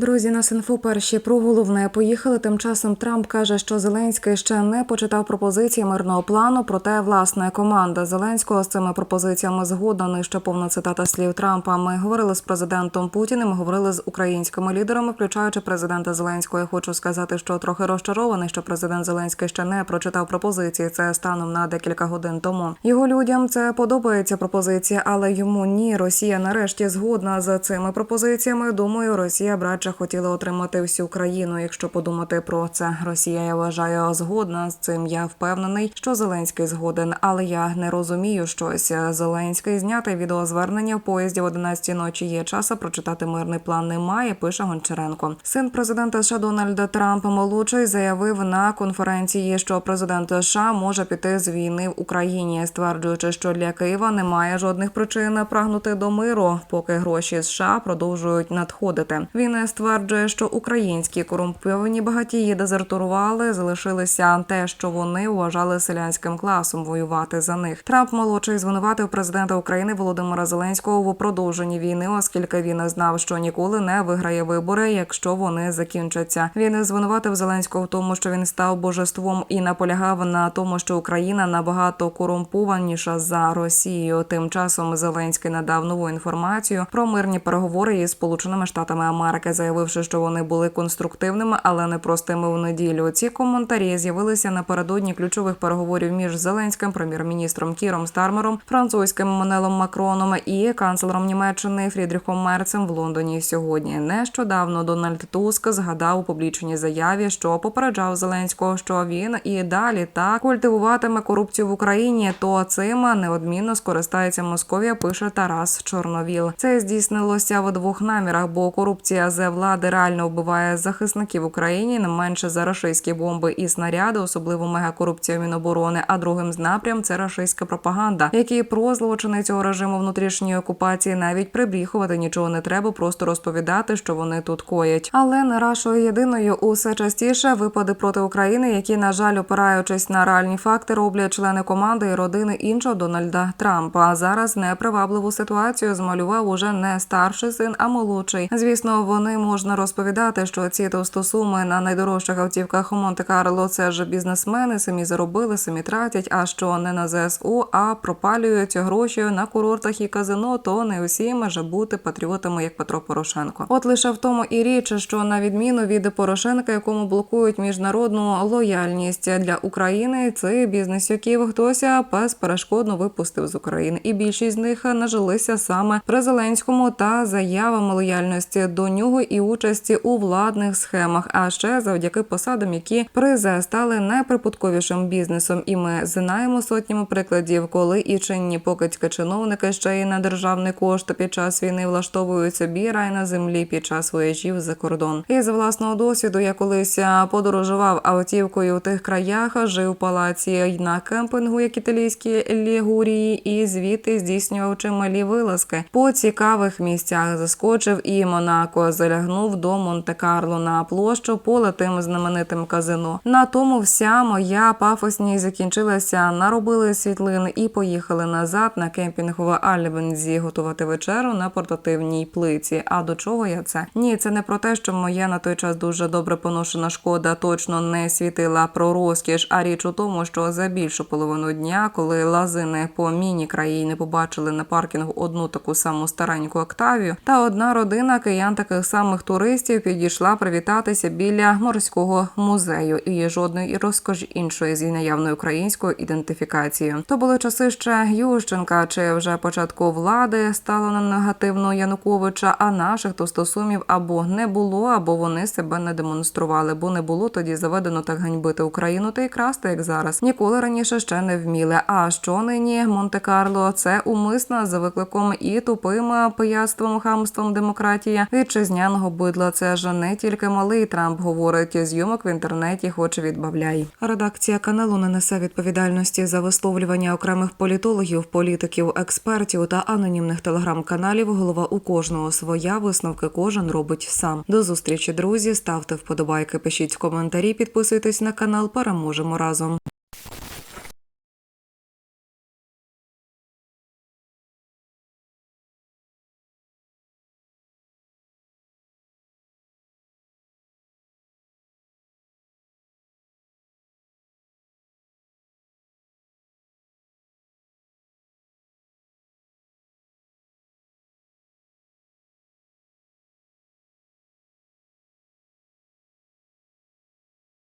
Друзі, на інфо перші про головне поїхали. Тим часом Трамп каже, що Зеленський ще не почитав пропозиції мирного плану. Проте власне команда Зеленського з цими пропозиціями згодна. Нижче повна цитата слів Трампа. Ми говорили з президентом Путіним, говорили з українськими лідерами, включаючи президента Зеленського. Я хочу сказати, що трохи розчарований, що президент Зеленський ще не прочитав пропозиції. Це станом на декілька годин тому. Його людям це подобається пропозиція, але йому ні. Росія нарешті згодна з цими пропозиціями. Думаю, Росія братча хотіла отримати всю країну. Якщо подумати про це, Росія я вважаю згодна з цим. Я впевнений, що Зеленський згоден, але я не розумію щось. Зеленський зняти відеозвернення в поїзді в 11 ночі. Є часу прочитати мирний план. Немає. Пише Гончаренко. Син президента США Дональда Трампа молодший заявив на конференції, що президент США може піти з війни в Україні, стверджуючи, що для Києва немає жодних причин прагнути до миру, поки гроші США продовжують надходити. Він стверджує, що українські корумповані багатії дезертурували, залишилися те, що вони вважали селянським класом воювати за них. Трамп молодший звинуватив президента України Володимира Зеленського в продовженні війни, оскільки він знав, що ніколи не виграє вибори, якщо вони закінчаться. Він звинуватив Зеленського в тому, що він став божеством і наполягав на тому, що Україна набагато корумпованіша за Росію. Тим часом Зеленський надав нову інформацію про мирні переговори із Сполученими Штатами Америки, заявивши, що вони були конструктивними, але не простими в неділю. Ці коментарі з'явилися напередодні ключових переговорів між Зеленським, прем'єр-міністром Кіром Стармером, французьким Манелом Макроном і канцлером Німеччини Фрідріхом Мерцем в Лондоні сьогодні. Нещодавно Дональд Туск згадав у публічній заяві, що попереджав Зеленського, що він і далі так культивуватиме корупцію в Україні. То цим неодмінно скористається Московія. Пише Тарас Чорновіл. Це здійснилося в двох намірах, бо корупція з влади реально вбиває захисників в Україні не менше за рашистські бомби і снаряди, особливо мегакорупція Міноборони. А другим з напрям це рашистська пропаганда, які про злочини цього режиму внутрішньої окупації навіть прибріхувати нічого не треба, просто розповідати, що вони тут коять. Але не рашою єдиною усе частіше випади проти України, які на жаль, опираючись на реальні факти, роблять члени команди і родини іншого Дональда Трампа. А зараз непривабливу ситуацію змалював уже не старший син, а молодший. Звісно, вони можна розповідати, що ці товстосуми на найдорожчих автівках у Монте-Карло це ж бізнесмени, самі заробили, самі тратять. А що не на ЗСУ, а пропалюють гроші на курортах і казино, то не усі може бути патріотами, як Петро Порошенко. От лише в тому і річ, що на відміну від Порошенка, якому блокують міжнародну лояльність для України, цих бізнесюків хтось безперешкодно випустив з України, і більшість з них нажилися саме при Зеленському та заявами лояльності до нього і участі у владних схемах. А ще завдяки посадам, які при ЗЕ стали найприбутковішим бізнесом. І ми знаємо сотнями прикладів, коли і чинні покидьки чиновники ще й на державний кошт під час війни влаштовують собі рай на землі під час вояжів за кордон. І з власного досвіду я колись подорожував автівкою у тих краях, жив в палаці на кемпінгу, як італійські лігурії, і звідти здійснював чималі вилазки по цікавих місцях. Заскочив і Монако, залягнув до Монте-Карло на площу поле тим знаменитим казино. На тому вся моя пафосність закінчилася. Наробили світлин і поїхали назад на кемпінг в Альбензі готувати вечеру на портативній плиці. А до чого я це? Ні, це не про те, що моя на той час дуже добре поношена шкода точно не світила про розкіш, а річ у тому, що за більшу половину дня, коли лазини по міні країни побачили на паркінгу одну таку саму стареньку Октавію, та одна родина киян таких самих туристів підійшла привітатися біля морського музею і жодної розкоші іншої з наявною українською ідентифікацією. То були часи ще Ющенка, чи вже початку влади стало на негативно Януковича, а наших то стосунків або не було, або вони себе не демонстрували, бо не було тоді заведено так ганьбити Україну та й красти, як зараз. Ніколи раніше ще не вміли. А що нині Монте-Карло? Це умисна за викликом і тупим пияцтвом, хамством демократія вітчизняного бидла. Це ж не тільки малий Трамп говорить. Зйомок в інтернеті хоче відбавляй. Редакція каналу не несе відповідальності за висловлювання окремих політологів, політиків, експертів та анонімних телеграм-каналів. Голова у кожного своя висновки кожен робить сам. До зустрічі, друзі. Ставте вподобайки, пишіть коментарі, підписуйтесь на канал. Переможемо разом.